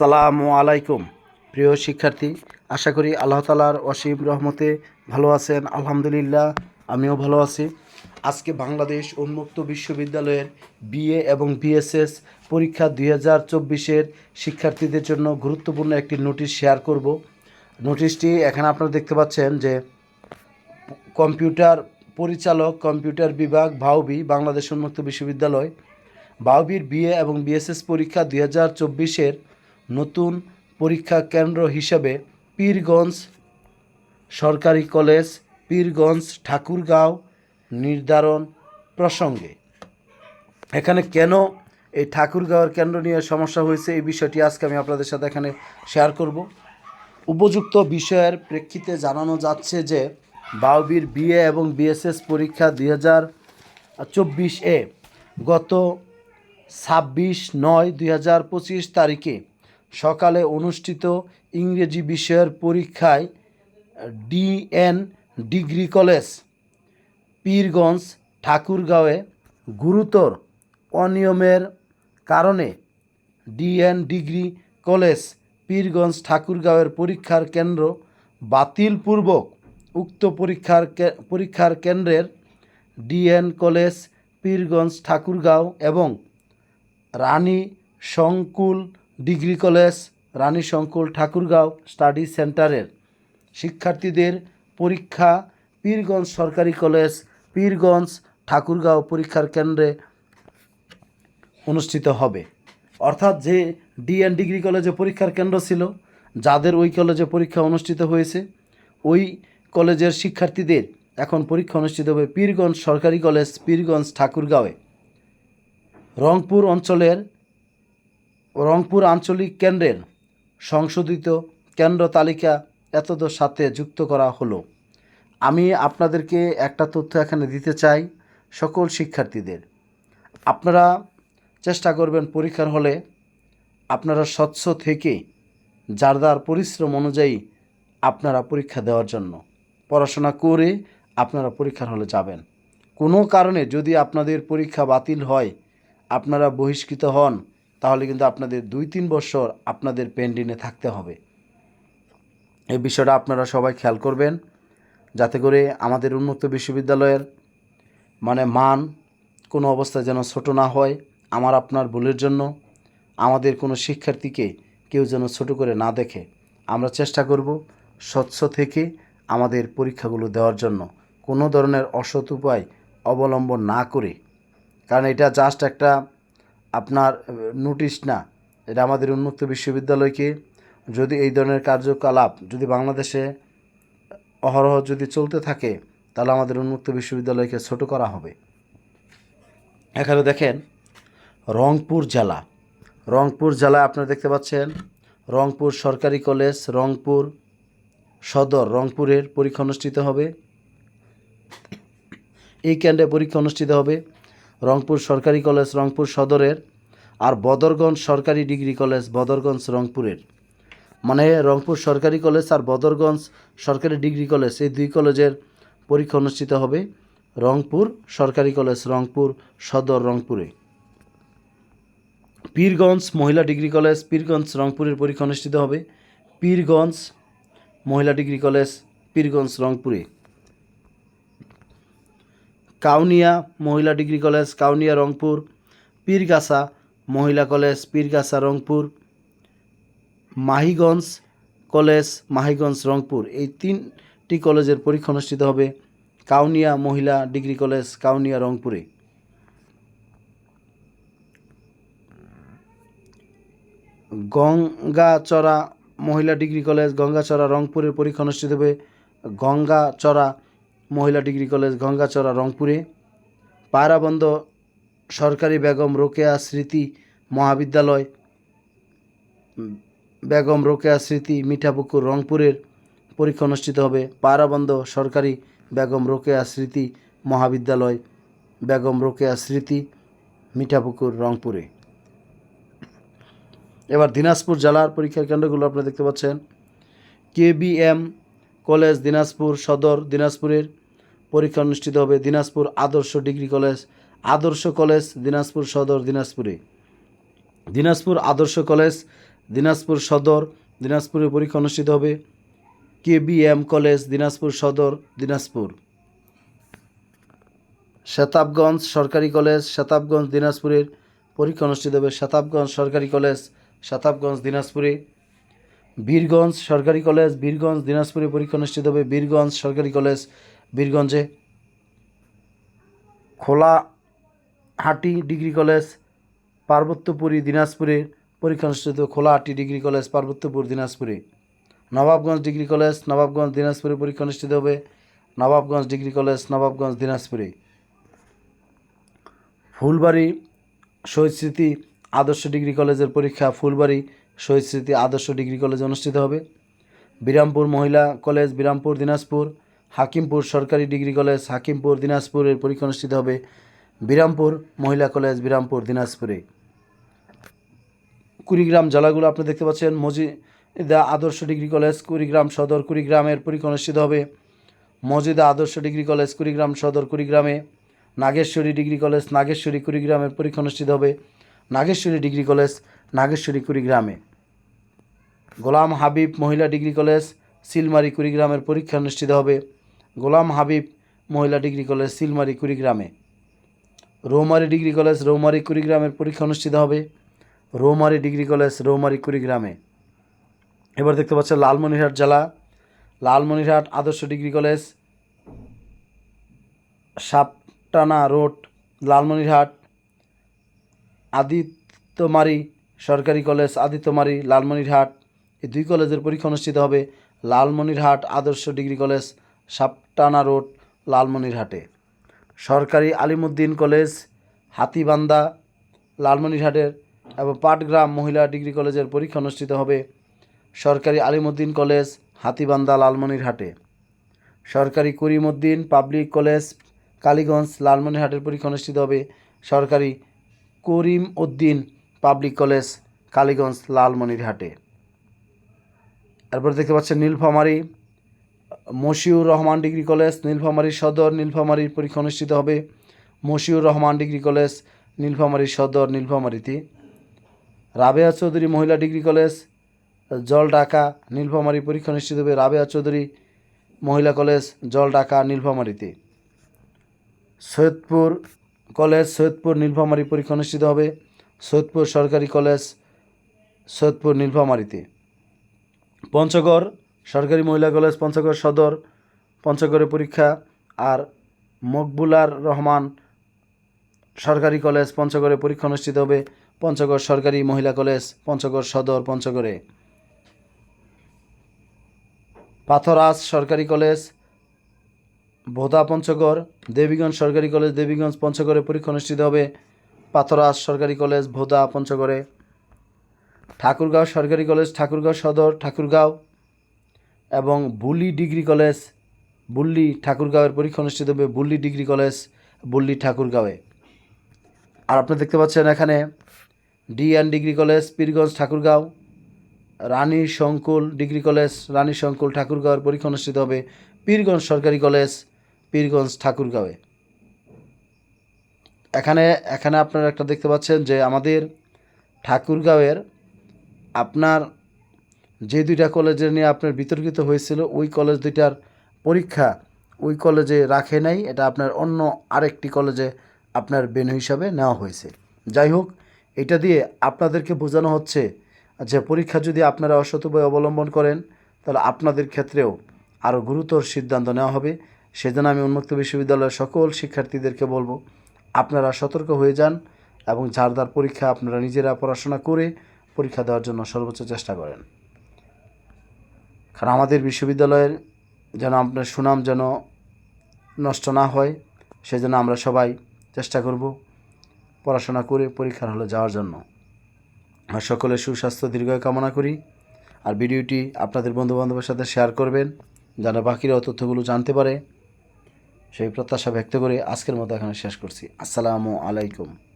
সালামু আলাইকুম। প্রিয় শিক্ষার্থী, আশা করি আল্লাহ তালার অসীম রহমতে ভালো আছেন। আলহামদুলিল্লাহ, আমিও ভালো আছি। আজকে বাংলাদেশ উন্মুক্ত বিশ্ববিদ্যালয়ের বিএ এবং বিএসএস পরীক্ষা দুই হাজার চব্বিশের শিক্ষার্থীদের জন্য গুরুত্বপূর্ণ একটি নোটিশ শেয়ার করব। নোটিশটি এখানে আপনারা দেখতে পাচ্ছেন যে কম্পিউটার পরিচালক, কম্পিউটার বিভাগ ভাউবি বাংলাদেশ উন্মুক্ত বিশ্ববিদ্যালয়। বাউবির বিএ এবং বিএসএস পরীক্ষা দুই হাজার চব্বিশের নতুন পরীক্ষা কেন্দ্র হিসেবে পীরগঞ্জ সরকারি কলেজ, পীরগঞ্জ ঠাকুরগাঁও নির্ধারণ প্রসঙ্গে। এখানে কেন এই ঠাকুরগাঁওয়ের কেন্দ্র নিয়ে সমস্যা হয়েছে এই বিষয়টি আজকে আমি আপনাদের সাথে এখানে শেয়ার করব। উপযুক্ত বিষয়ের প্রেক্ষিতে জানানো যাচ্ছে যে বাউবির বিএ এবং বিএসএস পরীক্ষা দুই হাজার চব্বিশ এ গত ছাব্বিশ নয় দুই হাজার পঁচিশ তারিখে সকালে অনুষ্ঠিত ইংরেজি বিষয়ের পরীক্ষায় ডিএন ডিগ্রি কলেজ, পীরগঞ্জ, ঠাকুরগাঁওয়ে গুরুতর অনিয়মের কারণে ডিএন ডিগ্রি কলেজ, পীরগঞ্জ, ঠাকুরগাঁওয়ের পরীক্ষার কেন্দ্র বাতিলপূর্বক উক্ত পরীক্ষার পরীক্ষার কেন্দ্রের ডিএন কলেজ, পীরগঞ্জ, ঠাকুরগাঁও এবং রানী সংকুল ডিগ্রি কলেজ রানী সংকুল ঠাকুরগাঁও স্টাডি সেন্টারের শিক্ষার্থীদের পরীক্ষা পীরগঞ্জ সরকারি কলেজ, পীরগঞ্জ ঠাকুরগাঁও পরীক্ষার কেন্দ্রে অনুষ্ঠিত হবে। অর্থাৎ যে ডিএন ডিগ্রি কলেজে পরীক্ষার কেন্দ্র ছিল, যাদের ওই কলেজে পরীক্ষা অনুষ্ঠিত হয়েছে, ওই কলেজের শিক্ষার্থীদের এখন পরীক্ষা অনুষ্ঠিত হবে পীরগঞ্জ সরকারি কলেজ, পীরগঞ্জ ঠাকুরগাঁওয়ে। রংপুর অঞ্চলের রংপুর আঞ্চলিক কেন্দ্রের সংশোধিত কেন্দ্র তালিকা এতদ সাথে যুক্ত করা হলো। আমি আপনাদেরকে একটা তথ্য এখানে দিতে চাই সকল শিক্ষার্থীদের। আপনারা চেষ্টা করবেন পরীক্ষার হলে আপনারা স্বচ্ছ থেকে যার যার পরিশ্রম অনুযায়ী আপনারা পরীক্ষা দেওয়ার জন্য পড়াশোনা করে আপনারা পরীক্ষার হলে যাবেন। কোনো কারণে যদি আপনাদের পরীক্ষা বাতিল হয়, আপনারা বহিষ্কৃত হন তাহলে কিন্তু আপনাদের দুই তিন বছর আপনাদের পেন্ডিংয়ে থাকতে হবে। এই বিষয়টা আপনারা সবাই খেয়াল করবেন, যাতে করে আমাদের উন্মুক্ত বিশ্ববিদ্যালয়ের মানে মান কোনো অবস্থায় যেন ছোট না হয়। আমার, আপনার ভুলের জন্য আমাদের কোনো শিক্ষার্থীকে কেউ যেন ছোট করে না দেখে। আমরা চেষ্টা করব স্বচ্ছ থেকে আমাদের পরীক্ষাগুলো দেওয়ার জন্য। কোনো ধরনের অসৎ উপায় অবলম্বন না করে। কারণ এটা জাস্ট একটা আপনার নোটিশ না, এটা আমাদের উন্মুক্ত বিশ্ববিদ্যালয়কে যদি এই ধরনের কার্যকলাপ যদি বাংলাদেশে অহরহ যদি চলতে থাকে, তাহলে আমাদের উন্মুক্ত বিশ্ববিদ্যালয়কে ছোট করা হবে। এখানে দেখেন, রংপুর জেলা। রংপুর জেলায় আপনারা দেখতে পাচ্ছেন, রংপুর সরকারি কলেজ, রংপুর সদর, রংপুরের পরীক্ষা অনুষ্ঠিত হবে। এই কেন্দ্রে পরীক্ষা অনুষ্ঠিত হবে। রংপুর সরকারি কলেজ রংপুর সদরের আর বদরগঞ্জ সরকারি ডিগ্রি কলেজ বদরগঞ্জ রংপুরের। মানে রংপুর সরকারি কলেজ আর বদরগঞ্জ সরকারি ডিগ্রি কলেজ এই দুই কলেজের পরীক্ষা অনুষ্ঠিত হবে রংপুর সরকারি কলেজ রংপুর সদর রংপুরে। পীরগঞ্জ মহিলা ডিগ্রি কলেজ পীরগঞ্জ রংপুরের পরীক্ষা অনুষ্ঠিত হবে। পীরগঞ্জ মহিলা ডিগ্রি কলেজ পীরগঞ্জ রংপুরে। কাউনিয়া মহিলা ডিগ্রি কলেজ কাউনিয়া রংপুর, পীরগাছা মহিলা কলেজ পীরগাছা রংপুর, মাহিগঞ্জ কলেজ মাহিগঞ্জ রংপুর। এই তিনটি কলেজের পরীক্ষা অনুষ্ঠিত হবে কাউনিয়া মহিলা ডিগ্রি কলেজ কাউনিয়া রংপুরে। গঙ্গাচড়া মহিলা ডিগ্রি কলেজ গঙ্গাচড়া রংপুরের পরীক্ষা অনুষ্ঠিত হবে গঙ্গাচড়া মহিলা ডিগ্রি কলেজ গঙ্গাচড়া, রংপুরে। পায়রাবন্দ সরকারি বেগম রোকেয়া স্মৃতি মহাবিদ্যালয়, বেগম রোকেয়া স্মৃতি মিঠাপুকুর, রংপুরের পরীক্ষা অনুষ্ঠিত হবে। পায়রাবন্দ সরকারি বেগম রোকেয়া স্মৃতি মহাবিদ্যালয়, বেগম রোকেয়া স্মৃতি মিঠাপুকুর, রংপুরে। এবার দিনাজপুর জেলার পরীক্ষার কেন্দ্রগুলো আপনারা দেখতে পাচ্ছেন। কেবিএম কলেজ, দিনাজপুর সদর, দিনাজপুরের পরীক্ষা অনুষ্ঠিত হবে Dinajpur Adarsha degree college, Adarsha college Dinajpur Sadar দিনাজপুরে। দিনাজপুর আদর্শ কলেজ, দিনাজপুর সদর দিনাজপুরে পরীক্ষা অনুষ্ঠিত হবে। K B M college, Dinajpur Sadar Dinajpur. Shatabganj সরকারি কলেজ শতাবগঞ্জ দিনাজপুরের পরীক্ষা অনুষ্ঠিত হবে। শতাবগঞ্জ সরকারি কলেজ শতাবগঞ্জ দিনাজপুরে। বীরগঞ্জ সরকারি কলেজ, বীরগঞ্জ দিনাজপুরে পরীক্ষা অনুষ্ঠিত হবে। বীরগঞ্জ সরকারি কলেজ বীরগঞ্জে। খোলা হাটি ডিগ্রি কলেজ, পার্বত্যপুরী দিনাজপুরে পরীক্ষা অনুষ্ঠিত খোলাহাটি ডিগ্রি কলেজ, পার্বত্যপুর দিনাজপুরে। নবাবগঞ্জ ডিগ্রি কলেজ, নবাবগঞ্জ দিনাজপুরে পরীক্ষা অনুষ্ঠিত হবে। নবাবগঞ্জ ডিগ্রি কলেজ, নবাবগঞ্জ দিনাজপুরে। ফুলবাড়ি শহীদ স্মৃতি আদর্শ ডিগ্রি কলেজের পরীক্ষা ফুলবাড়ি শহীদ স্মৃতি আদর্শ ডিগ্রি কলেজ অনুষ্ঠিত হবে। বিরামপুর মহিলা কলেজ, বিরামপুর, দিনাজপুর। হাকিমপুর সরকারি ডিগ্রি কলেজ হাকিমপুর দিনাজপুরের পরীক্ষা অনুষ্ঠিত হবে বিরামপুর মহিলা কলেজ বিরামপুর দিনাজপুরে। কুড়িগ্রাম জেলাগুলো আপনি দেখতে পাচ্ছেন, মজিদা আদর্শ ডিগ্রি কলেজ কুড়িগ্রাম সদর কুড়িগ্রামের পরীক্ষা অনুষ্ঠিত হবে। মজিদা আদর্শ ডিগ্রি কলেজ কুড়িগ্রাম সদর কুড়িগ্রামে, নাগেশ্বরী ডিগ্রি কলেজ নাগেশ্বরী কুড়িগ্রামের পরীক্ষা অনুষ্ঠিত হবে। নাগেশ্বরী ডিগ্রি কলেজ নাগেশ্বরী কুড়িগ্রামে। গোলাম হাবিব মহিলা ডিগ্রি কলেজ, সিলমারি কুড়িগ্রামের পরীক্ষা অনুষ্ঠিত হবে। গোলাম হাবিব মহিলা ডিগ্রি কলেজ সিলমারি কুড়িগ্রামে। রৌমারি ডিগ্রি কলেজ রৌমারি কুড়িগ্রামের পরীক্ষা অনুষ্ঠিত হবে। রৌমারি ডিগ্রি কলেজ রৌমারি কুড়িগ্রামে। এবার দেখতে পাচ্ছেন লালমনিরহাট জেলা। Lalmonirhat Adarsha degree college, Saptana road, Lalmonirhat, Adityamari সরকারি কলেজ, আদিত্যমারি, লালমনিরহাট। এই দুই কলেজের পরীক্ষা অনুষ্ঠিত হবে। লালমনিরহাট আদর্শ ডিগ্রি কলেজ সাপটানা রোড, লালমনিরহাটে। সরকারি আলিমুদ্দিন কলেজ হাতিবান্দা লালমনিরহাটের এবং পাটগ্রাম মহিলা ডিগ্রি কলেজের পরীক্ষা অনুষ্ঠিত হবে সরকারি আলিমুদ্দিন কলেজ হাতিবান্দা লালমনিরহাটে। সরকারি করিমউদ্দিন পাবলিক কলেজ, কালীগঞ্জ, লালমনিরহাটের পরীক্ষা অনুষ্ঠিত হবে সরকারি করিম উদ্দিন পাবলিক কলেজ, কালীগঞ্জ, লালমনিরহাটে। এরপর দেখতে পাচ্ছেন নীলফামারী। মশিউর রহমান ডিগ্রি কলেজ, নীলফামারী সদর, নীলফামারীর পরীক্ষা অনুষ্ঠিত হবে। মশিউর রহমান ডিগ্রি কলেজ, নীলফামারী সদর, নীলফামারীতে। রাবেয়া চৌধুরী মহিলা ডিগ্রি কলেজ, জল ঢাকা, নীলফামারী পরীক্ষা অনুষ্ঠিত হবে। রাবেয়া চৌধুরী মহিলা কলেজ, জল ঢাকা, নীলফামারীতে। সৈয়দপুর কলেজ, সৈয়দপুর, নীলফামারী পরীক্ষা অনুষ্ঠিত হবে। সৈয়দপুর সরকারি কলেজ, সৈয়দপুর, নীলফামারীতে। পঞ্চগড় সরকারি মহিলা কলেজ পঞ্চগড় সদর, পঞ্চগড়ে পরীক্ষা আর মকবুলার রহমান সরকারি কলেজ পঞ্চগড়ে পরীক্ষা অনুষ্ঠিত হবে। পঞ্চগড় সরকারি মহিলা কলেজ, পঞ্চগড় সদর, পঞ্চগড়ে। পাথরাস সরকারি কলেজ, ভোদা পঞ্চগড়, দেবীগঞ্জ সরকারি কলেজ, দেবীগঞ্জ পঞ্চগড়ে পরীক্ষা অনুষ্ঠিত হবে। পাথরাস সরকারি কলেজ, ভোদা পঞ্চগড়ে। ঠাকুরগাঁও সরকারি কলেজ, ঠাকুরগাঁও সদর, ঠাকুরগাঁও। এবং বুলি ডিগ্রি কলেজ, বুল্লি ঠাকুরগাঁওয়ের পরীক্ষা অনুষ্ঠিত হবে বুল্লি ডিগ্রি কলেজ, বুল্লি ঠাকুরগাঁওয়ে। আর আপনি দেখতে পাচ্ছেন এখানে D and degree college, Pirganj Thakurgaon, Rani Shankail degree college, Rani Shankail ঠাকুরগাঁওয়ের পরীক্ষা অনুষ্ঠিত হবে পীরগঞ্জ সরকারি কলেজ, পীরগঞ্জ ঠাকুরগাঁওয়ে। এখানে এখানে আপনারা একটা দেখতে পাচ্ছেন যে আমাদের ঠাকুরগাঁওয়ের আপনার যে দুইটা কলেজের নিয়ে আপনার বিতর্কিত হয়েছিল, ওই কলেজ দুইটার পরীক্ষা ওই কলেজে রাখে নাই, এটা আপনার অন্য আরেকটি কলেজে আপনার বেনু হিসাবে নেওয়া হয়েছে। যাই হোক, এটা দিয়ে আপনাদেরকে বোঝানো হচ্ছে যে পরীক্ষা যদি আপনারা উপায় অবলম্বন করেন, তাহলে আপনাদের ক্ষেত্রেও আরও গুরুতর সিদ্ধান্ত নেওয়া হবে। সেজন্য আমি উন্মুক্ত বিশ্ববিদ্যালয়ের সকল শিক্ষার্থীদেরকে বলব, আপনারা সতর্ক হয়ে যান এবং ঝাড়দার পরীক্ষা আপনারা নিজেরা পড়াশোনা করে পরীক্ষা দেওয়ার জন্য সর্বোচ্চ চেষ্টা করেন। কারণ আমাদের বিশ্ববিদ্যালয়ের যেন আপনার সুনাম যেন নষ্ট না হয়, সেজন্য আমরা সবাই চেষ্টা করব পড়াশোনা করে পরীক্ষার হলে যাওয়ার জন্য। আর সকলের সুস্বাস্থ্য, দীর্ঘায়ু কামনা করি। আর ভিডিওটি আপনাদের বন্ধুবান্ধবের সাথে শেয়ার করবেন, যেন বাকিরাও তথ্যগুলো জানতে পারে। সেই প্রত্যাশা ব্যক্ত করে আজকের মতো এখানে শেষ করছি। আসসালামু আলাইকুম।